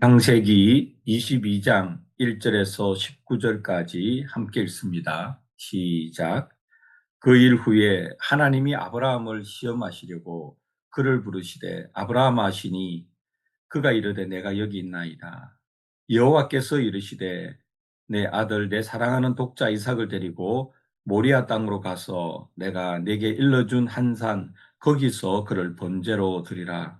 창세기 22장 1절에서 19절까지 함께 읽습니다. 시작. 그 일 후에 하나님이 아브라함을 시험하시려고 그를 부르시되 아브라함 하시니 그가 이르되 내가 여기 있나이다. 여호와께서 이르시되 내 아들 내 사랑하는 독자 이삭을 데리고 모리아 땅으로 가서 내가 내게 일러준 한 산 거기서 그를 번제로 드리라.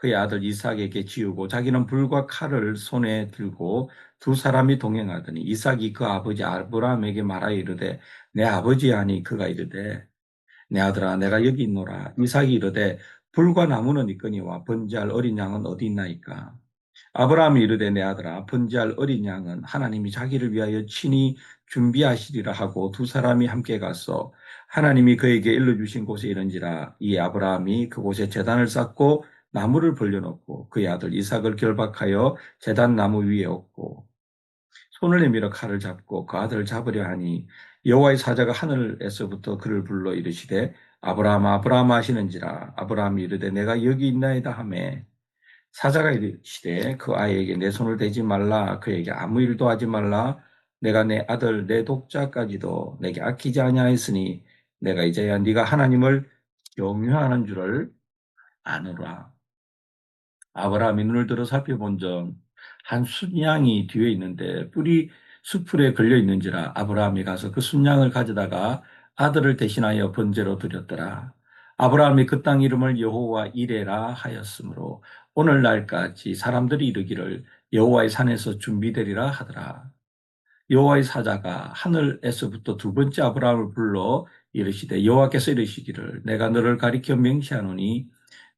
그의 아들 이삭에게 지우고 자기는 불과 칼을 손에 들고 두 사람이 동행하더니 이삭이 그 아버지 아브라함에게 말하여 이르되 내 아버지 하니 그가 이르되 내 아들아 내가 여기 있노라. 이삭이 이르되 불과 나무는 있거니와 번제할 어린 양은 어디 있나이까? 아브라함이 이르되 내 아들아 번제할 어린 양은 하나님이 자기를 위하여 친히 준비하시리라 하고 두 사람이 함께 가서 하나님이 그에게 일러 주신 곳에 이른지라. 이 아브라함이 그곳에 재단을 쌓고 나무를 벌려놓고 그의 아들 이삭을 결박하여 재단 나무 위에 엎고 손을 내밀어 칼을 잡고 그 아들을 잡으려 하니 여호와의 사자가 하늘에서부터 그를 불러 이르시되 아브라함 아브라함 하시는지라. 아브라함이 이르되 내가 여기 있나이다 하매. 사자가 이르시되 그 아이에게 내 손을 대지 말라. 그에게 아무 일도 하지 말라. 내가 내 아들 내 독자까지도 내게 아끼지 아니하였으니 내가 이제야 네가 하나님을 경유하는 줄을 아노라 아브라함이 눈을 들어 살펴본 점한 순양이 뒤에 있는데 뿔이 수풀에 걸려 있는지라 아브라함이 가서 그 순양을 가져다가 아들을 대신하여 번제로 드렸더라. 아브라함이 그 땅 이름을 여호와 이레라 하였으므로 오늘날까지 사람들이 이르기를 여호와의 산에서 준비되리라 하더라. 여호와의 사자가 하늘에서부터 두 번째 아브라함을 불러 이르시되 여호와께서 이르시기를 내가 너를 가리켜 맹시하노니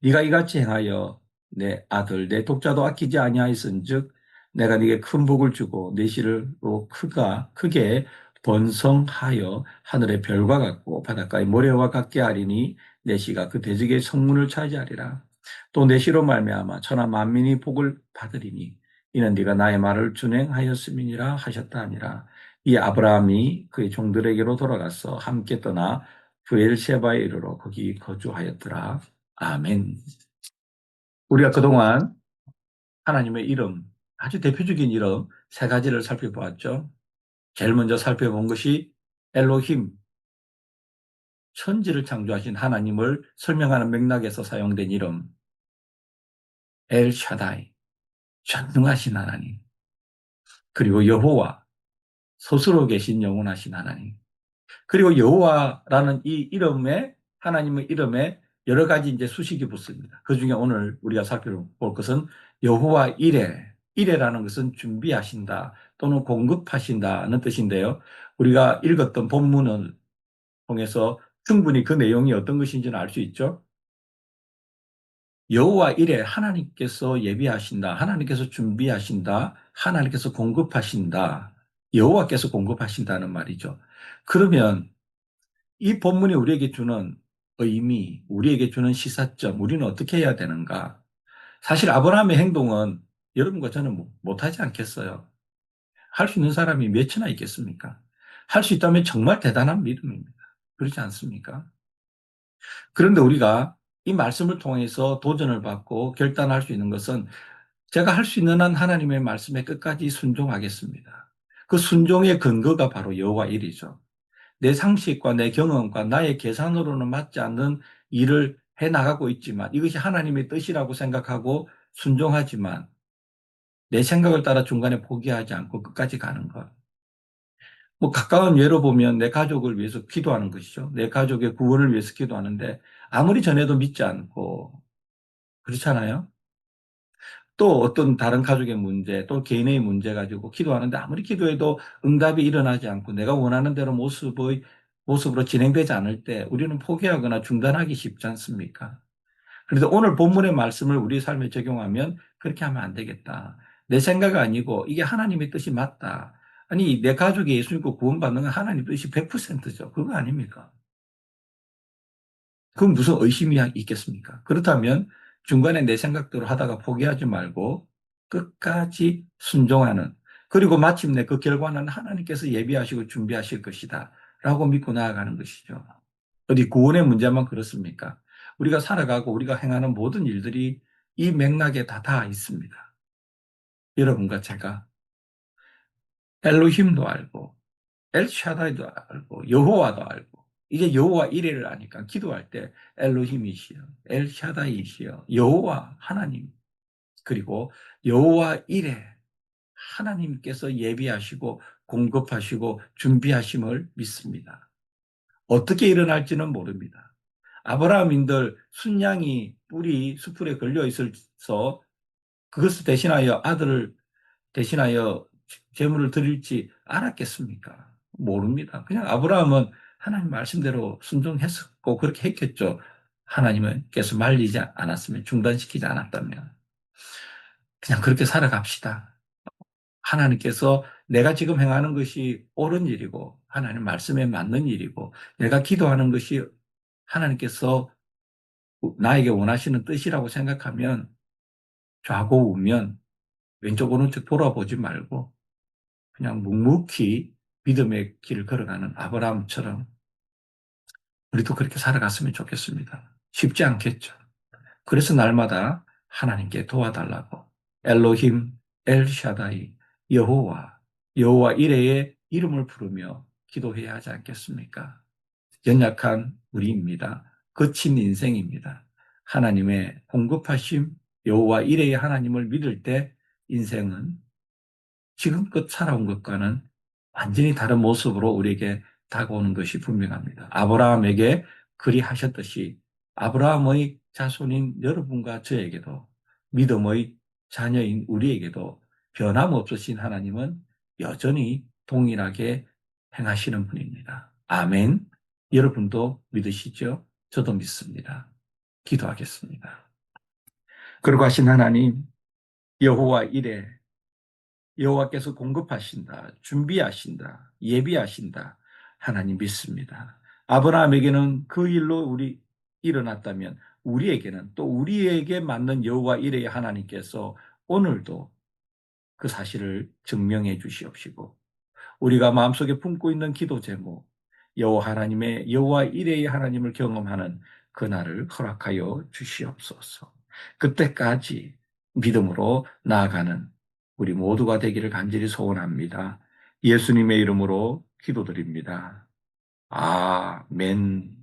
네가 이같이 행하여 내 아들 내 독자도 아끼지 아니하였은즉 내가 네게 큰 복을 주고 내 씨를로 크가 크게 번성하여 하늘의 별과 같고 바닷가의 모래와 같게 하리니 내 씨가 그 대적의 성문을 차지하리라. 또 내 씨로 말미암아 천하 만민이 복을 받으리니 이는 네가 나의 말을 준행하였음이니라 하셨다 하니라. 이 아브라함이 그의 종들에게로 돌아가서 함께 떠나 부엘셰바에 이르러 거기 거주하였더라. 아멘. 우리가 그동안 하나님의 이름, 아주 대표적인 이름 세 가지를 살펴보았죠. 제일 먼저 살펴본 것이 엘로힘, 천지를 창조하신 하나님을 설명하는 맥락에서 사용된 이름, 엘 샤다이, 전능하신 하나님, 그리고 여호와, 스스로 계신 영원하신 하나님, 그리고 여호와라는 이 이름에 하나님의 이름에 여러 가지 이제 수식이 붙습니다. 그 중에 오늘 우리가 살펴볼 것은 여호와 이레. 이레라는 것은 준비하신다 또는 공급하신다는 뜻인데요. 우리가 읽었던 본문을 통해서 충분히 그 내용이 어떤 것인지는 알 수 있죠. 여호와 이레 하나님께서 예비하신다. 하나님께서 준비하신다. 하나님께서 공급하신다. 여호와께서 공급하신다는 말이죠. 그러면 이 본문이 우리에게 주는 의미, 우리에게 주는 시사점, 우리는 어떻게 해야 되는가? 사실 아브라함의 행동은 여러분과 저는 못하지 않겠어요. 할 수 있는 사람이 몇이나 있겠습니까? 할 수 있다면 정말 대단한 믿음입니다. 그렇지 않습니까? 그런데 우리가 이 말씀을 통해서 도전을 받고 결단할 수 있는 것은 제가 할 수 있는 한 하나님의 말씀에 끝까지 순종하겠습니다. 그 순종의 근거가 바로 여호와 일이죠. 내 상식과 내 경험과 나의 계산으로는 맞지 않는 일을 해 나가고 있지만 이것이 하나님의 뜻이라고 생각하고 순종하지만 내 생각을 따라 중간에 포기하지 않고 끝까지 가는 것. 뭐 가까운 예로 보면 내 가족을 위해서 기도하는 것이죠. 내 가족의 구원을 위해서 기도하는데 아무리 전에도 믿지 않고 그렇잖아요. 또 어떤 다른 가족의 문제, 또 개인의 문제 가지고 기도하는데 아무리 기도해도 응답이 일어나지 않고 내가 원하는 대로 모습의 모습으로 진행되지 않을 때 우리는 포기하거나 중단하기 쉽지 않습니까? 그래서 오늘 본문의 말씀을 우리 삶에 적용하면 그렇게 하면 안 되겠다. 내 생각 아니고 이게 하나님의 뜻이 맞다. 아니 내 가족이 예수 믿고 구원받는 건 하나님 뜻이 100%죠. 그거 아닙니까? 그럼 무슨 의심이 있겠습니까? 그렇다면 중간에 내 생각대로 하다가 포기하지 말고 끝까지 순종하는 그리고 마침내 그 결과는 하나님께서 예비하시고 준비하실 것이다 라고 믿고 나아가는 것이죠. 어디 구원의 문제만 그렇습니까? 우리가 살아가고 우리가 행하는 모든 일들이 이 맥락에 다 다 있습니다. 여러분과 제가 엘로힘도 알고 엘샤다이도 알고 여호와도 알고 이제 여호와 이래를 아니까 기도할 때 엘로힘이시여 엘샤다이시여 여호와 하나님 그리고 여호와 이래 하나님께서 예비하시고 공급하시고 준비하심을 믿습니다. 어떻게 일어날지는 모릅니다. 아브라함인들 순양이 뿔이 수풀에 걸려 있어서 그것을 대신하여 아들을 대신하여 제물을 드릴지 알았겠습니까? 모릅니다. 그냥 아브라함은 하나님 말씀대로 순종했었고 그렇게 했겠죠. 하나님께서 말리지 않았으면 중단시키지 않았다면 그냥 그렇게 살아갑시다. 하나님께서 내가 지금 행하는 것이 옳은 일이고 하나님 말씀에 맞는 일이고 내가 기도하는 것이 하나님께서 나에게 원하시는 뜻이라고 생각하면 좌고 우면 왼쪽 오른쪽 돌아보지 말고 그냥 묵묵히 믿음의 길을 걸어가는 아브라함처럼 우리도 그렇게 살아갔으면 좋겠습니다. 쉽지 않겠죠. 그래서 날마다 하나님께 도와달라고 엘로힘, 엘샤다이, 여호와, 여호와 이레의 이름을 부르며 기도해야 하지 않겠습니까? 연약한 우리입니다. 거친 인생입니다. 하나님의 공급하심, 여호와 이레의 하나님을 믿을 때 인생은 지금껏 살아온 것과는 완전히 다른 모습으로 우리에게 다가오는 것이 분명합니다. 아브라함에게 그리 하셨듯이 아브라함의 자손인 여러분과 저에게도 믿음의 자녀인 우리에게도 변함없으신 하나님은 여전히 동일하게 행하시는 분입니다. 아멘. 여러분도 믿으시죠? 저도 믿습니다. 기도하겠습니다. 그러고 하신 하나님, 여호와 이래 여호와께서 공급하신다, 준비하신다, 예비하신다. 하나님 믿습니다. 아브라함에게는 그 일로 우리 일어났다면 우리에게는 또 우리에게 맞는 여호와 이레의 하나님께서 오늘도 그 사실을 증명해 주시옵시고 우리가 마음속에 품고 있는 기도 제목 여호와 하나님의 여호와 이레의 하나님을 경험하는 그날을 허락하여 주시옵소서. 그때까지 믿음으로 나아가는 우리 모두가 되기를 간절히 소원합니다. 예수님의 이름으로 기도드립니다. 아멘.